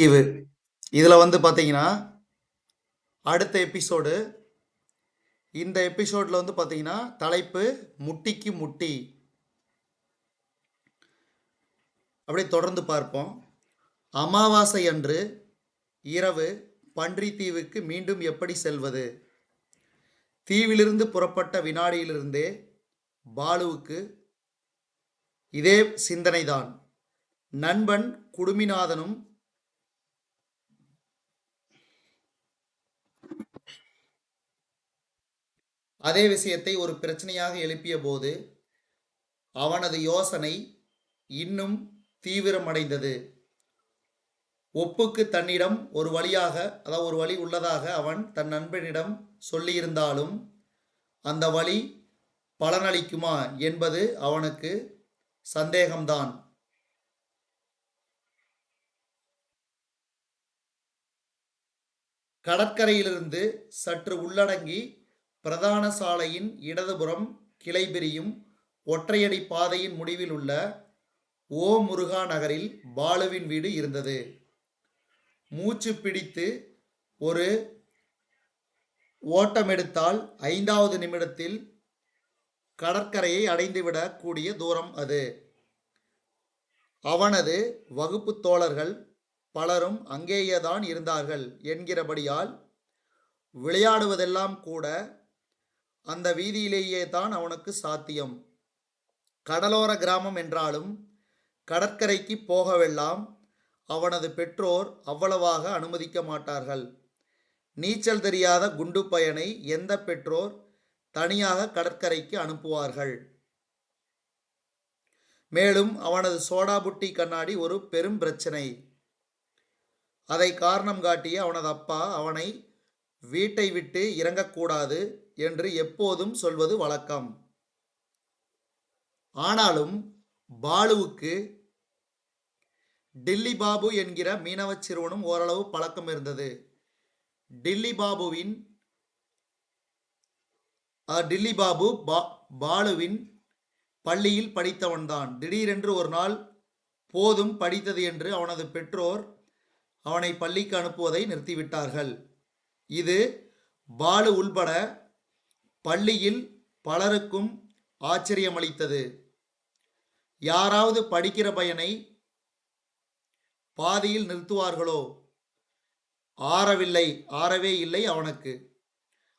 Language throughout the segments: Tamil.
தீவு இதில் வந்து பார்த்தீங்கன்னா அடுத்த எபிசோடு. இந்த எபிசோடில் வந்து பார்த்தீங்கன்னா தலைப்பு முட்டிக்கு முட்டி. அப்படியே தொடர்ந்து பார்ப்போம். அமாவாசை அன்று இரவு பன்றி தீவுக்கு மீண்டும் எப்படி செல்வது? தீவிலிருந்து புறப்பட்ட வினாடியிலிருந்தே பாலுவுக்கு இதே சிந்தனைதான். நண்பன் குடுமிநாதனும் அதே விஷயத்தை ஒரு பிரச்சனையாக எழுப்பிய போது அவனது யோசனை இன்னும் தீவிரமடைந்தது. ஒப்புக்கு தன்னிடம் ஒரு வழியாக அதாவது ஒரு வழி உள்ளதாக அவன் தன் நண்பனிடம் சொல்லியிருந்தாலும் அந்த வழி பலனளிக்குமா என்பது அவனுக்கு சந்தேகம்தான். கடற்கரையிலிருந்து சற்று உள்ளடங்கி பிரதான சாலையின் இடதுபுறம் கிளை பிரியும் ஒற்றையடி பாதையின் முடிவில் உள்ள ஓ முருகா நகரில் பாலுவின் வீடு இருந்தது. மூச்சு பிடித்து ஒரு ஓட்டமெடுத்தால் ஐந்தாவது நிமிடத்தில் கடற்கரையை அடைந்துவிடக்கூடிய தூரம் அது. அவனது வகுப்பு தோழர்கள் பலரும் அங்கேயேதான் இருந்தார்கள் என்கிறபடியால் விளையாடுவதெல்லாம் கூட அந்த வீதியிலேயே தான் அவனுக்கு சாத்தியம். கடலோர கிராமம் என்றாலும் கடற்கரைக்கு போகவெல்லாம் அவனது பெற்றோர் அவ்வளவாக அனுமதிக்க மாட்டார்கள். நீச்சல் தெரியாத குண்டு பயனை எந்த பெற்றோர் தனியாக கடற்கரைக்கு அனுப்புவார்கள்? மேலும் அவனது சோடா புட்டி கண்ணாடி ஒரு பெரும் பிரச்சனை. அதை காரணம் காட்டிய அவனது அப்பா அவனை வீட்டை விட்டு இறங்கக்கூடாது என்று எப்போதும் சொல்வது வழக்கம். ஆனாலும் பாலுவுக்கு டில்லி பாபு என்கிற மீனவச் சிறுவனும் ஓரளவு பழக்கம் இருந்தது. டில்லி பாபுவின் டில்லி பாபு பா பாலுவின் பள்ளியில் படித்தவன்தான். திடீரென்று ஒரு நாள் போதும் படித்தது என்று அவனது பெற்றோர் அவனை பள்ளிக்கு அனுப்புவதை நிறுத்திவிட்டார்கள். இது பாலு உள்பட பள்ளியில் பலருக்கும் ஆச்சரியமளித்தது. யாராவது படிக்கிற பையனை பாதியில் நிறுத்துவார்களோ? ஆறவில்லை ஆறவே இல்லை அவனுக்கு.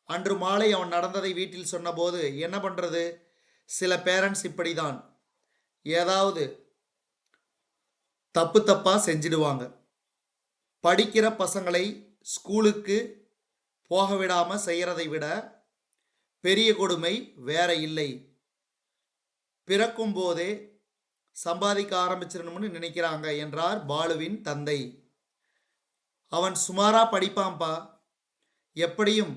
அன்று மாலை அவன் நடந்ததை வீட்டில் சொன்னபோது என்ன பண்ணுறது சில பேரண்ட்ஸ் இப்படிதான். ஏதாவது தப்பு தப்பாக செஞ்சிடுவாங்க. படிக்கிற பசங்களை ஸ்கூலுக்கு போக விடாமல் செய்கிறதை விட பெரிய கொடுமை வேற இல்லை. பிறக்கும் போதே சம்பாதிக்க ஆரம்பிச்சிடணும்னு நினைக்கிறாங்க என்றார் பாலுவின் தந்தை. அவன் சுமாராக படிப்பான்பா? எப்படியும்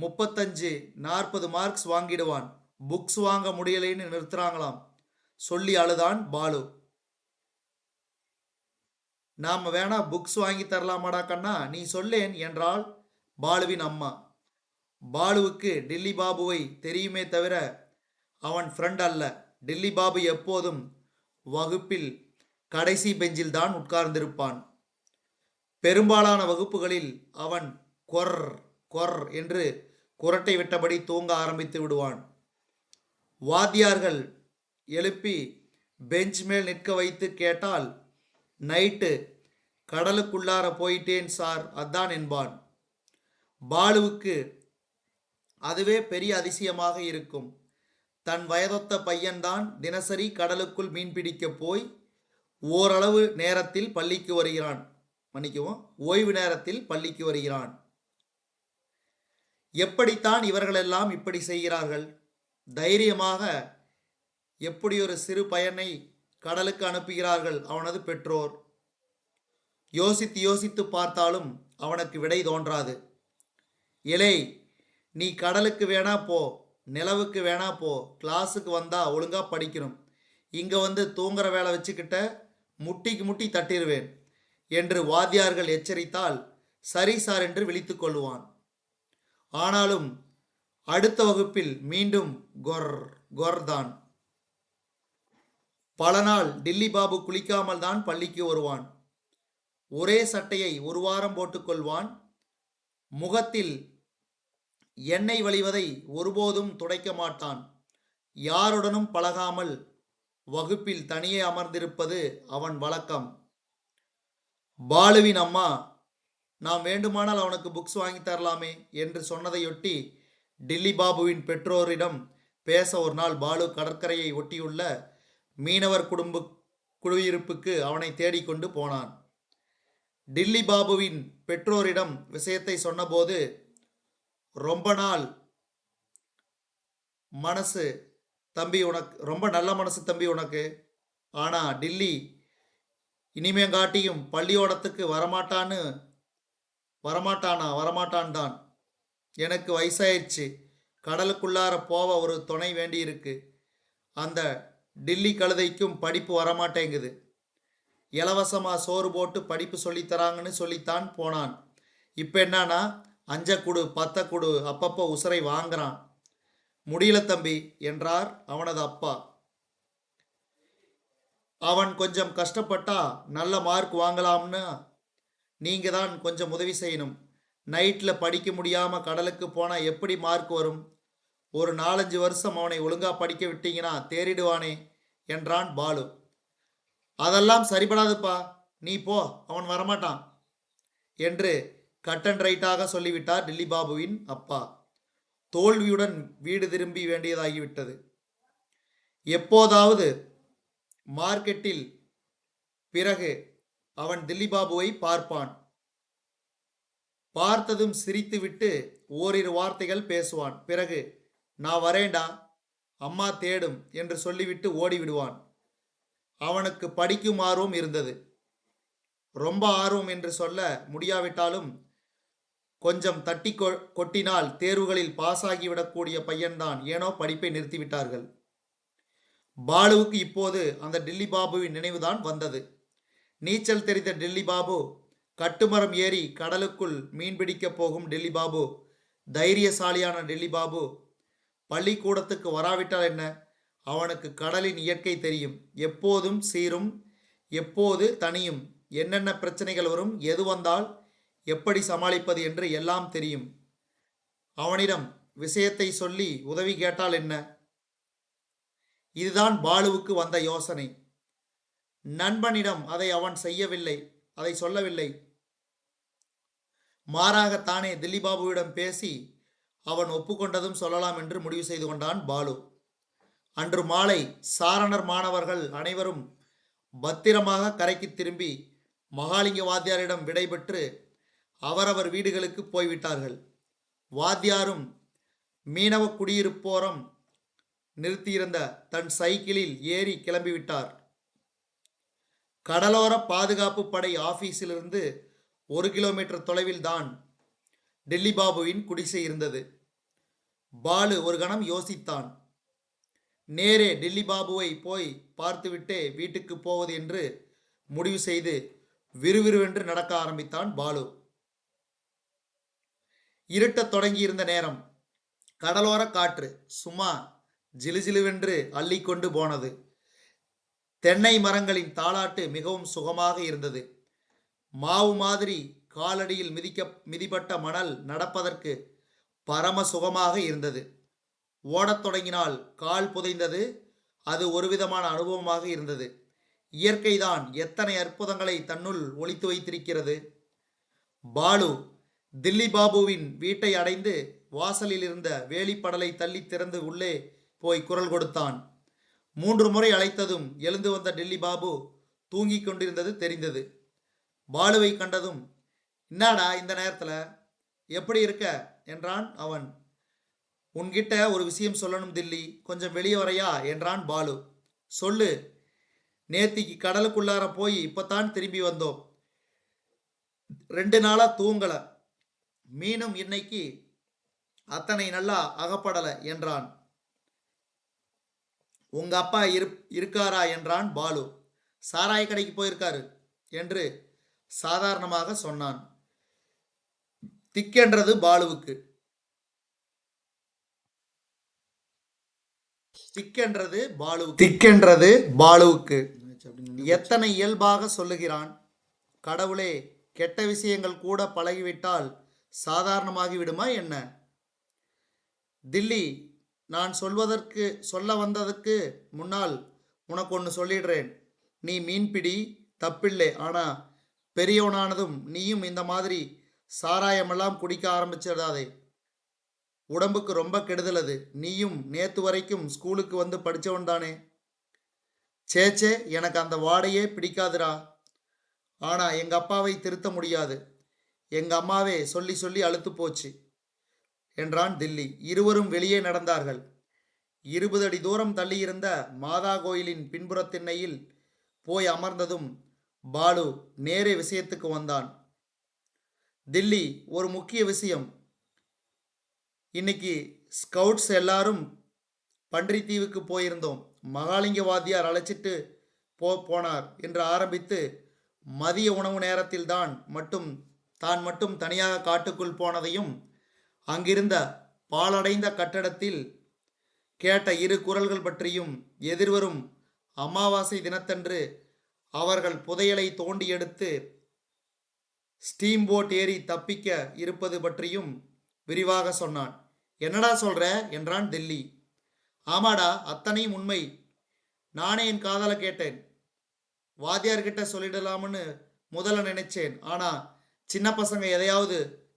முப்பத்தஞ்சு நாற்பது மார்க்ஸ் வாங்கிடுவான். புக்ஸ் வாங்க முடியலைன்னு நிறுத்துறாங்களாம். சொல்லி அழுதான் பாலு. நாம் வேணா புக்ஸ் வாங்கி தரலாமாடா கண்ணா நீ சொல்லேன் என்றால் பாலுவின் அம்மா. பாலுவுக்கு டில்லி பாபுவை தெரியுமே தவிர அவன் ஃப்ரெண்ட் அல்ல. டில்லி பாபு எப்போதும் வகுப்பில் கடைசி பெஞ்சில் தான் உட்கார்ந்திருப்பான். பெரும்பாலான வகுப்புகளில் அவன் கொர் கொர் என்று குரட்டை விட்டபடி தூங்க ஆரம்பித்து விடுவான். வாத்தியார்கள் எழுப்பி பெஞ்ச் மேல் நிற்க வைத்து கேட்டால் நைட்டு கடலுக்குள்ளார போயிட்டேன் சார் அதான் என்பான். பாலுவுக்கு அதுவே பெரிய அதிசயமாக இருக்கும். தன் வயதொத்த பையன்தான் தினசரி கடலுக்குள் மீன் பிடிக்கப் போய் ஓரளவு நேரத்தில் பள்ளிக்கு வருகிறான். மன்னிக்குவோம் ஓய்வு நேரத்தில் பள்ளிக்கு வருகிறான். எப்படித்தான் இவர்களெல்லாம் இப்படி செய்கிறார்கள்? தைரியமாக எப்படி ஒரு சிறு பையனை கடலுக்கு அனுப்புகிறார்கள் அவனது பெற்றோர்? யோசித்து யோசித்து பார்த்தாலும் அவனுக்கு விடை தோன்றாது. இலே நீ கடலுக்கு வேணா போ நிலவுக்கு வேணா போ கிளாஸுக்கு வந்தா ஒழுங்காக படிக்கணும். இங்கே வந்து தூங்குற வேலை வச்சுக்கிட்ட முட்டிக்கு முட்டி தட்டிடுவேன் என்று வாத்தியார்கள் எச்சரித்தால் சரி சார் என்று விழித்து கொள்வான் ஆனாலும் அடுத்த வகுப்பில் மீண்டும் கொர் கொர் தான் பல நாள் டில்லி பாபு குளிக்காமல் தான் பள்ளிக்கு வருவான். ஒரே சட்டையை ஒரு வாரம் போட்டுக்கொள்வான் முகத்தில் எண்ணெய் வழிவதை ஒருபோதும் துடைக்க மாட்டான். யாருடனும் பழகாமல் வகுப்பில் தனியே அமர்ந்திருப்பது அவன் வழக்கம். பாலுவின் அம்மா நாம் வேண்டுமானால் அவனுக்கு புக்ஸ் வாங்கி தரலாமே என்று சொன்னதையொட்டி டில்லி பாபுவின் பெற்றோரிடம் பேச ஒரு நாள் பாலு கடற்கரையை ஒட்டியுள்ள மீனவர் குடும்ப குடியிருப்புக்கு அவனை தேடிக்கொண்டு போனான். டில்லி பாபுவின் பெற்றோரிடம் விஷயத்தை சொன்னபோது ரொம்ப நாள் மனசு தம்பி உனக்கு ரொம்ப நல்ல மனசு தம்பி உனக்கு. ஆனால் டில்லி இனிமேங்காட்டியும் பள்ளியோடத்துக்கு வரமாட்டான்னு வரமாட்டானா வரமாட்டான் தான் எனக்கு வயசாயிடுச்சு கடலுக்குள்ளார போக ஒரு துணை வேண்டியிருக்கு. அந்த டில்லி கழுதைக்கும் படிப்பு வரமாட்டேங்குது. இலவசமாக சோறு போட்டு படிப்பு சொல்லித் தராங்கன்னு சொல்லித்தான் போனான். இப்போ என்னன்னா அஞ்ச குடு பத்த குடு அப்பப்போ உசரை வாங்குறான். முடியல தம்பி என்றார் அவனது அப்பா. அவன் கொஞ்சம் கஷ்டப்பட்டா நல்ல மார்க் வாங்கலாம்னு. நீங்க தான் கொஞ்சம் உதவி செய்யணும். நைட்டில் படிக்க முடியாமல் கடலுக்கு போனால் எப்படி மார்க் வரும்? ஒரு நாலஞ்சு வருஷம் அவனை ஒழுங்காக படிக்க விட்டீங்கன்னா தேறிடுவானே என்றான் பாலு. அதெல்லாம் சரிபடாதுப்பா நீ போ அவன் வரமாட்டான் என்று கட் அண்ட் ரைட்டாக சொல்லிவிட்டார் டில்லி பாபுவின் அப்பா. தோல்வியுடன் வீடு திரும்பி வேண்டியதாகிவிட்டது. எப்போதாவது மார்க்கெட்டில் பிறகு அவன் தில்லி பாபுவை பார்ப்பான். பார்த்ததும் சிரித்துவிட்டு ஓரிரு வார்த்தைகள் பேசுவான். பிறகு நான் வரேண்டா அம்மா தேடும் என்று சொல்லிவிட்டு ஓடிவிடுவான். அவனுக்கு படிக்கும் ஆர்வம் இருந்தது. ரொம்ப ஆர்வம் என்று சொல்ல முடியாவிட்டாலும் கொஞ்சம் தட்டி கொ- கொட்டினால் தேர்வுகளில் பாஸ் ஆகிவிடக்கூடிய பையன்தான். ஏனோ படிப்பை நிறுத்திவிட்டார்கள். பாலுவுக்கு இப்போது அந்த டில்லி பாபுவின் நினைவுதான் வந்தது. நீச்சல் தெரிந்த டில்லி பாபு கட்டுமரம் ஏறி கடலுக்குள் மீன் பிடிக்கப் போகும் டில்லி பாபு தைரியசாலியான டில்லி பாபு பள்ளிக்கூடத்துக்கு வராவிட்டால் என்ன? அவனுக்கு கடலின் இயற்கை தெரியும். எப்போதும் சீரும் எப்போது தனியும். என்னென்ன பிரச்சனைகள் வரும் எது வந்தால் எப்படி சமாளிப்பது என்று எல்லாம் தெரியும். அவனிடம் விஷயத்தை சொல்லி உதவி கேட்டால் என்ன? இதுதான் பாலுவுக்கு வந்த யோசனை. நண்பனிடம் அதை அவன் செய்யவில்லை அதை சொல்லவில்லை. மாறாக தானே தில்லிபாபுவிடம் பேசி அவன் ஒப்புக்கொண்டதும் சொல்லலாம் என்று முடிவு செய்து கொண்டான் பாலு. அன்று மாலை சாரணர் மாணவர்கள் அனைவரும் பத்திரமாக கரைக்கு திரும்பி மகாலிங்க வாத்தியாரிடம் விடைபெற்று அவரவர் வீடுகளுக்கு போய்விட்டார்கள். வாத்தியாரும் மீனவ குடியிருப்போரம் நிறுத்தியிருந்த தன் சைக்கிளில் ஏறி கிளம்பிவிட்டார். கடலோர பாதுகாப்பு படை ஆபீஸிலிருந்து ஒரு கிலோமீட்டர் தொலைவில் தான் டெல்லி பாபுவின் குடிசை இருந்தது. பாலு ஒரு கணம் யோசித்தான். நேரே டெல்லி பாபுவை போய் பார்த்துவிட்டே வீட்டுக்கு போவது என்று முடிவு செய்து விறுவிறுவென்று நடக்க ஆரம்பித்தான் பாலு. இருட்டத் தொடங்கியிருந்த நேரம். கடலோர காற்று சும்மா ஜிலுஜிலுவென்று அள்ளிக்கொண்டு போனது. தென்னை மரங்களின் தாளாட்டு மிகவும் சுகமாக இருந்தது. மாவு மாதிரி காலடியில் மிதிக்க மிதிப்பட்ட மணல் நடப்பதற்கு பரம சுகமாக இருந்தது. ஓடத் தொடங்கினால் கால் புதைந்தது. அது ஒரு விதமான அனுபவமாக இருந்தது. இயற்கைதான் எத்தனை அற்புதங்களை தன்னுள் ஒளித்து வைத்திருக்கிறது. பாலு தில்லி பாபுவின் வீட்டை அடைந்து வாசலில் இருந்த வேலிப்படலை தள்ளி திறந்து உள்ளே போய் குரல் கொடுத்தான். மூன்று முறை அழைத்ததும் எழுந்து வந்த டெல்லி பாபு தூங்கிக் கொண்டிருந்தது தெரிந்தது. பாலுவை கண்டதும் என்னடா இந்த நேரத்தில்? எப்படி இருக்க? என்றான் அவன். உன்கிட்ட ஒரு விஷயம் சொல்லணும் தில்லி. கொஞ்சம் வெளியே வரையா? என்றான் பாலு. சொல்லு. நேத்திக்கு கடலுக்குள்ளார போய் இப்போத்தான் திரும்பி வந்தோம். ரெண்டு நாளாக தூங்கலை. மீனும் இன்னைக்கு அத்தனை நல்லா அகப்படல என்றான். உங்க அப்பா இரு இருக்காரா? என்றான் பாலு. சாராய கடைக்கு போயிருக்காரு என்று சாதாரணமாக சொன்னான். திக்கென்றது பாலுவுக்கு. திக்கென்றது பாலுவுக்கு. திக்கென்றது பாலுவுக்கு. எத்தனை இயல்பாக சொல்லுகிறான். கடவுளே கெட்ட விஷயங்கள் கூட பழகிவிட்டால் சாதாரணமாகிவிடுமா என்ன? தில்லி நான் சொல்வதற்கு சொல்ல வந்ததற்கு முன்னால் உனக்கு ஒன்று சொல்லிடுறேன். நீ மீன்பிடி தப்பில்லை ஆனால் பெரியவனானதும் நீயும் இந்த மாதிரி சாராயமெல்லாம் குடிக்க ஆரம்பிச்சிடாதே. உடம்புக்கு ரொம்ப கெடுதல் அது நீயும் நேத்து வரைக்கும் ஸ்கூலுக்கு வந்து படித்தவன் தானே. சேச்சே எனக்கு அந்த வாடையே பிடிக்காதுடா. ஆனால் எங்கள் அப்பாவை திருத்த முடியாது. எங்கள் அம்மாவே சொல்லி சொல்லி அழுத்து போச்சு. என்றான் தில்லி. இருவரும் வெளியே நடந்தார்கள். இருபது அடி தூரம் தள்ளியிருந்த மாதா கோயிலின் பின்புறத்திண்ணையில் போய் அமர்ந்ததும் பாலு நேரே விஷயத்துக்கு வந்தான். தில்லி ஒரு முக்கிய விஷயம். இன்னைக்கு ஸ்கவுட்ஸ் எல்லாரும் பன்றித்தீவுக்கு போயிருந்தோம். மகாலிங்க வாத்தியார் அழைச்சிட்டு போ போனார் என்று ஆரம்பித்து மதிய உணவு நேரத்தில்தான் மட்டும் தான் மட்டும் தனியாக காட்டுக்குள் போனதையும் அங்கிருந்த பாழடைந்த கட்டடத்தில் கேட்ட இரு குரல்கள் பற்றியும் எதிர்வரும் அமாவாசை தினத்தன்று அவர்கள் புதையலை தோண்டி எடுத்து ஸ்டீம் போட் ஏறி தப்பிக்க இருப்பது பற்றியும் விரிவாக சொன்னான். என்னடா சொல்ற? என்றான் தில்லி. ஆமாடா அத்தனையும் உண்மை. நானே என் காதலை கேட்டேன். வாத்தியார்கிட்ட சொல்லிடலாம்னு முதல்ல நினைச்சேன். ஆனால் சின்ன பசங்க எதையாவது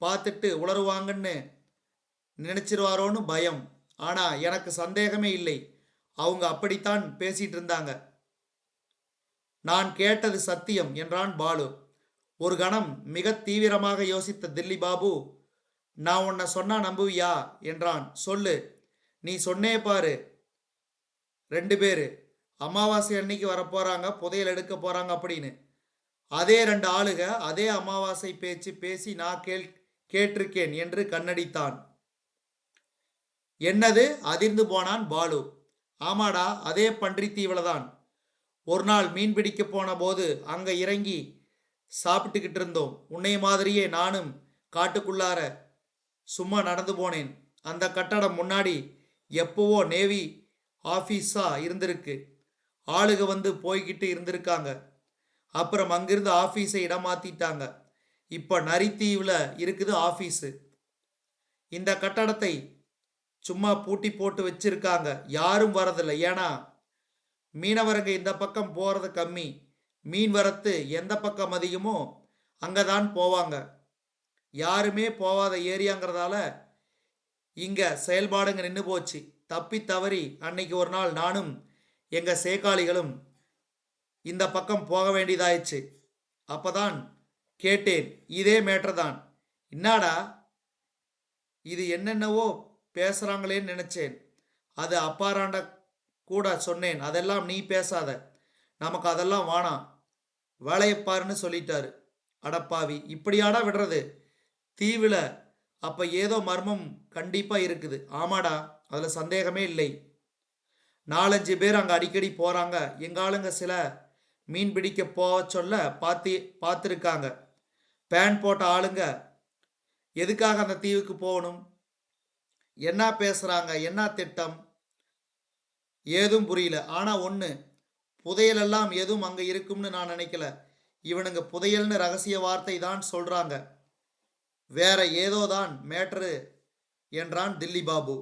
பார்த்துட்டு உளருவாங்கன்னு நினைச்சிருவாரோன்னு பயம். ஆனா எனக்கு சந்தேகமே இல்லை. அவங்க அப்படித்தான் பேசிட்டு இருந்தாங்க நான் கேட்டது சத்தியம் என்றான் பாலு. ஒரு கணம் மிக தீவிரமாக யோசித்த தில்லி பாபு நான் உன்னை சொன்னா நம்புவியா? என்றான். சொல்லு. நீ சொன்னே பாரு. ரெண்டு பேர். அமாவாசை அன்னைக்கு வரப்போறாங்க புதையல் எடுக்க போறாங்க அப்படின்னு. அதே ரெண்டு ஆளுக அதே அமாவாசை பேச்சு பேசி நான் கேள் கேட்டிருக்கேன் என்று கண்ணடித்தான். என்னது? அதிர்ந்து போனான் பாலு. ஆமாடா அதே பன்றித்தீவுல தான் ஒரு நாள் மீன் பிடிக்க போன போது அங்க இறங்கி சாப்பிட்டுக்கிட்டு இருந்தோம். உன்னை மாதிரியே நானும் காட்டுக்குள்ளார சும்மா நடந்து போனேன். அந்த கட்டடம் முன்னாடி எப்பவோ நேவி ஆஃபீஸா இருந்திருக்கு. ஆளுக வந்து போய்கிட்டு இருந்திருக்காங்க. அப்புறம் அங்கிருந்து ஆஃபீஸை இடம் இப்போ நரித்தீவில் இருக்குது ஆஃபீஸு இந்த கட்டடத்தை சும்மா பூட்டி போட்டு வச்சுருக்காங்க. யாரும் வரதில்லை. ஏன்னா மீனவருங்க இந்த பக்கம் போகிறது கம்மி. மீன் வரத்து எந்த பக்கம் அதிகமோ அங்கே தான் போவாங்க. யாருமே போகாத ஏரியாங்கிறதால இங்கே செயல்பாடுங்க நின்று போச்சு. தப்பி தவறி அன்னைக்கு ஒரு நாள் நானும் எங்கள் சேக்காளிகளும் இந்த பக்கம் போக வேண்டியதாயிடுச்சு அப்பதான் கேட்டேன் இதே மேட்டர் தான் என்னடா? இது என்னென்னவோ பேசுகிறாங்களேன்னு நினச்சேன். அது அப்பாராண்ட கூட சொன்னேன் அதெல்லாம் நீ பேசாத. நமக்கு அதெல்லாம் வேணாம் வேலையை பாருன்னு சொல்லிட்டாரு. அடப்பாவி இப்படியாடா விடுறது? தீவில். அப்போ ஏதோ மர்மம் கண்டிப்பாக இருக்குது. ஆமாடா அதில் சந்தேகமே இல்லை. நாலஞ்சு பேர் அங்கே அடிக்கடி போகிறாங்க எங்க ஆளுங்க சில மீன் பிடிக்க போக சொல்ல பார்த்து பார்த்துருக்காங்க. பேன் போட்ட ஆளுங்க எதுக்காக அந்த தீவுக்கு போகணும்? என்ன பேசுகிறாங்க என்ன திட்டம்? ஏதும் புரியல. ஆனால் ஒன்று புதையலெல்லாம் எதுவும் அங்கே இருக்கும்னு நான் நினைக்கல. இவனுங்க புதையல்னு ரகசிய வார்த்தை தான் சொல்கிறாங்க வேற ஏதோ தான் மேட்ரு என்றான் தில்லி பாபு.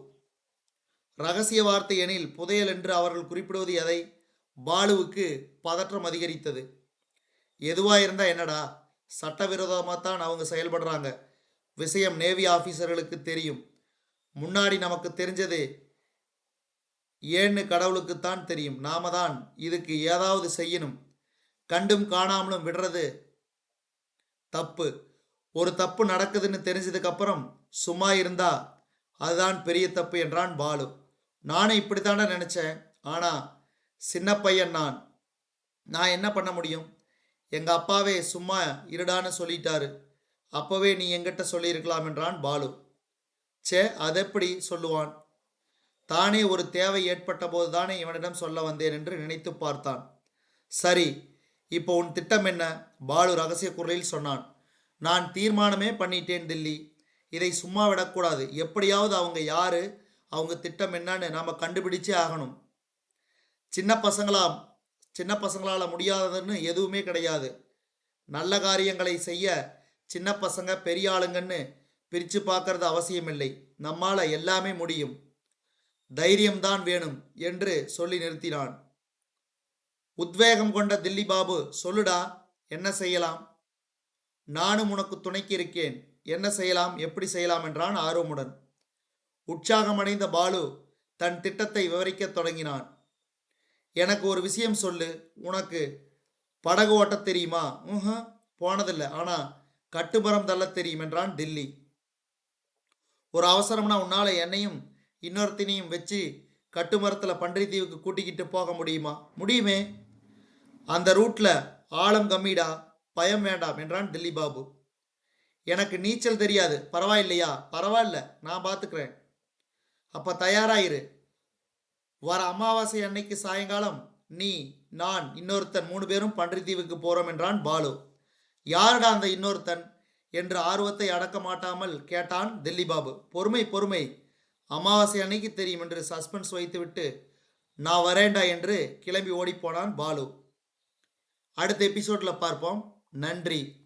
ரகசிய வார்த்தை எனில் புதையல் என்று அவர்கள் குறிப்பிடுவது எதை? பாலுவுக்கு பதற்றம் அதிகரித்தது. எதுவாக இருந்தால் என்னடா? சட்டவிரோதமாக தான் அவங்க செயல்படுறாங்க. விஷயம் நேவி ஆஃபீஸர்களுக்கு தெரியும். முன்னாடி நமக்கு தெரிஞ்சது ஏன்னு கடவுளுக்குத்தான் தெரியும். நாம தான் இதுக்கு ஏதாவது செய்யணும். கண்டும் காணாமலும் விடுறது தப்பு. ஒரு தப்பு நடக்குதுன்னு தெரிஞ்சதுக்கப்புறம் சும்மா இருந்தா அதுதான் பெரிய தப்பு என்றான் பாலு. நானும் இப்படித்தானே நினச்சேன். ஆனால் சின்ன பையன் நான். நான் என்ன பண்ண முடியும்? எங்கள் அப்பாவே சும்மா இருடான்னு சொல்லிட்டாரு. அப்போவே நீ எங்கிட்ட சொல்லியிருக்கலாம் என்றான் பாலு. சே அதெப்படி சொல்லுவான்? தானே ஒரு தேவை ஏற்பட்ட போது தானே இவனிடம் சொல்ல வந்தேன் என்று நினைத்து பார்த்தான். சரி இப்போ உன் திட்டம் என்ன? பாலு ரகசிய குரலில் சொன்னான். நான் தீர்மானமே பண்ணிட்டேன் தில்லி. இதை சும்மா விடக்கூடாது. எப்படியாவது அவங்க யாரு? அவங்க திட்டம் என்னன்னு நாம் கண்டுபிடிச்சே ஆகணும். சின்ன பசங்களா சின்ன பசங்களால் முடியாததுன்னு எதுவுமே கிடையாது. நல்ல காரியங்களை செய்ய சின்ன பசங்க பெரிய ஆளுங்கன்னு பிரித்து பார்க்கறது அவசியமில்லை. நம்மால் எல்லாமே முடியும். தைரியம்தான் வேணும் என்று சொல்லி நிறுத்தினான். உத்வேகம் கொண்ட தில்லி பாபு சொல்லுடா என்ன செய்யலாம்? நானும் உனக்கு துணைக்கு இருக்கேன். என்ன செய்யலாம்? எப்படி செய்யலாம்? என்றான் ஆர்வமுடன். உற்சாகமடைந்த பாலு தன் திட்டத்தை விவரிக்கத் தொடங்கினான். எனக்கு ஒரு விஷயம் சொல்லு. உனக்கு படகு ஓட்டத் தெரியுமா? ம்ஹும். போனதில்லை. ஆனால் கட்டுமரம் தள்ள தெரியும் என்றான் டில்லி. ஒரு அவசரம்னா உன்னால் என்னையும் இன்னொருத்தினையும் வச்சு கட்டுமரத்தில் பன்றித்தீவுக்கு கூட்டிக்கிட்டு போக முடியுமா? முடியுமே. அந்த ரூட்டில் ஆழம் கம்மிடா பயம் வேண்டாம் என்றான் டில்லி பாபு. எனக்கு நீச்சல் தெரியாது. பரவாயில்லையா? பரவாயில்ல. நான் பார்த்துக்கிறேன் அப்போ தயாராயிரு. வர அமாவாசை அன்னைக்கு சாயங்காலம் நீ நான் இன்னொருத்தன் மூணு பேரும் பன்றித்தீவுக்கு போகிறோம் என்றான் பாலு. யாருடா அந்த இன்னொருத்தன் என்று ஆர்வத்தை அடக்க மாட்டாமல் கேட்டான் தில்லி பாபு. பொறுமை பொறுமை. அமாவாசை அன்னைக்கு தெரியும் என்று சஸ்பென்ஸ் வைத்துவிட்டு நான் வரேன்டா என்று கிளம்பி ஓடிப்போனான் பாலு. அடுத்த எபிசோடில் பார்ப்போம். நன்றி.